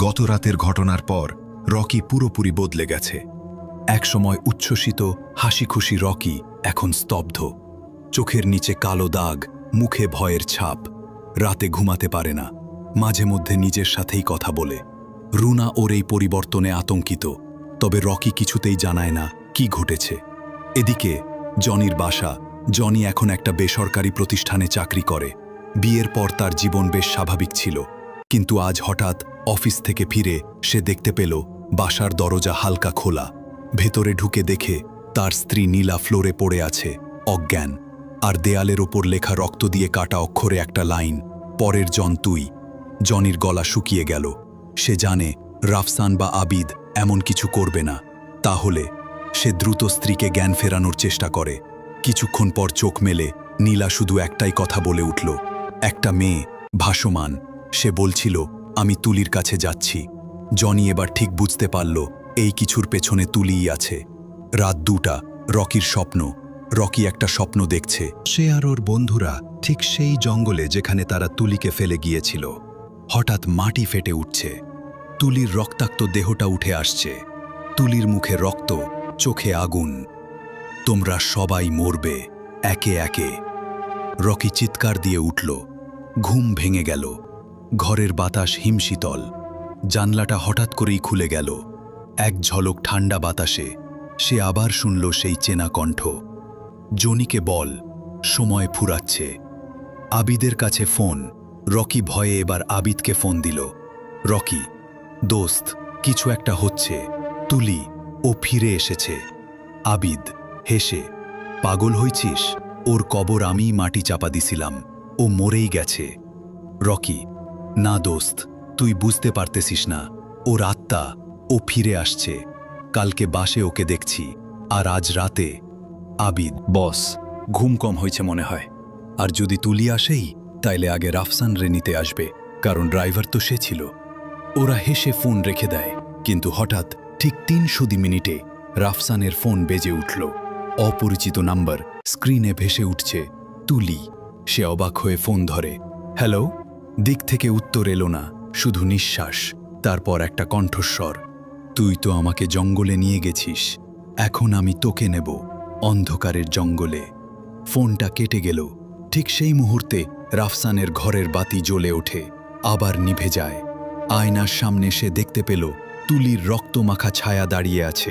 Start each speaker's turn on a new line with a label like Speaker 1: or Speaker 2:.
Speaker 1: গত রাতের ঘটনার পর রকি পুরোপুরি বদলে গেছে। একসময় উচ্ছ্বসিত হাসি খুশি রকি এখন স্তব্ধ। চোখের নিচে কালো দাগ, মুখে ভয়ের ছাপ। রাতে ঘুমাতে পারে না। মাঝে মধ্যে নিজের সাথেই কথা বলে। রুনা ওর এই পরিবর্তনে আতঙ্কিত। তবে রকি কিছুতেই জানায় না কি ঘটেছে। এদিকে জনির বাসা, জনি এখন একটা বেসরকারি প্রতিষ্ঠানে চাকরি করে। বিয়ের পর তার জীবন বেশ স্বাভাবিক ছিল। কিন্তু আজ হঠাৎ অফিস থেকে ফিরে সে দেখতে পেল বাসার দরজা হালকা খোলা। ভেতরে ঢুকে দেখে তার স্ত্রী নীলা ফ্লোরে পড়ে আছে, অজ্ঞান। আর দেয়ালের ওপর লেখা রক্ত দিয়ে কাটা অক্ষরে একটা লাইন, পরের জন তুই। জনির গলা শুকিয়ে গেল। সে জানে রাফসান বা আবিদ এমন কিছু করবে না। তাহলে সে দ্রুত স্ত্রীকে জ্ঞান ফেরানোর চেষ্টা করে। কিছুক্ষণ পর চোখ মেলে নীলা শুধু একটাই কথা বলে উঠল। একটা মেয়ে, ভাসমান। সে বলছিল আমি তুলির কাছে যাচ্ছি। জনি এবার ঠিক বুঝতে পারল, এই কিছুর পেছনে তুলিই আছে। রাত দুটা, রকির স্বপ্ন। রকি একটা স্বপ্ন দেখছে। সে আর ওর বন্ধুরা ঠিক সেই জঙ্গলে যেখানে তারা তুলিকে ফেলে গিয়েছিল। হঠাৎ মাটি ফেটে উঠছে। তুলির রক্তাক্ত দেহটা উঠে আসছে। তুলির মুখে রক্ত, চোখে আগুন। তোমরা সবাই মরবে, একে একে। রকি চিৎকার দিয়ে উঠল। ঘুম ভেঙে গেল। ঘরের বাতাস হিমশীতল। জানলাটা হঠাৎ করেই খুলে গেল। এক ঝলক ঠান্ডা বাতাসে সে আবার শুনল সেই চেনা কণ্ঠ। জনিকে বল, সময় ফুরাচ্ছে। আবিদের কাছে ফোন। রকি ভয়ে এবার আবিদকে ফোন দিল। রকি, দোস্ত, কিছু একটা হচ্ছে। তুলি, ও ফিরে এসেছে। আবিদ, হেসে, পাগল হইছিস? ওর কবর আমিই মাটি চাপা দিছিলাম। ও মরেই গেছে। রকি না দোস্ত, তুই বুঝতে পারতেছিস না। ওর আত্মা, ও ফিরে আসছে। কালকে বাসে ওকে দেখছি, আর আজ রাতে আবিদ, বস, ঘুম কম হয়েছে মনে হয়। আর যদি তুলি আসেই, তাইলে আগে রাফসান রে নিতে আসবে, কারণ ড্রাইভার তো সে ছিল। ওরা হেসে ফোন রেখে দেয়, কিন্তু হঠাৎ ঠিক তিন সুদি মিনিটে রাফসানের ফোন বেজে উঠল। অপরিচিত নাম্বার, স্ক্রিনে ভেসে উঠছে, তুলি। সে অবাক হয়ে ফোন ধরে, হ্যালো? দিক থেকে উত্তর এলো না, শুধু নিঃশ্বাস, তারপর একটা কণ্ঠস্বর। তুই তো আমাকে জঙ্গলে নিয়ে গেছিস, এখন আমি তোকে নেব, অন্ধকারের জঙ্গলে। ফোনটা কেটে গেল, ঠিক সেই মুহূর্তে রাফসানের ঘরের বাতি জ্বলে ওঠে, আবার নিভে যায়। আয়নার সামনে সে দেখতে পেল, তুলির রক্তমাখা ছায়া দাঁড়িয়ে আছে।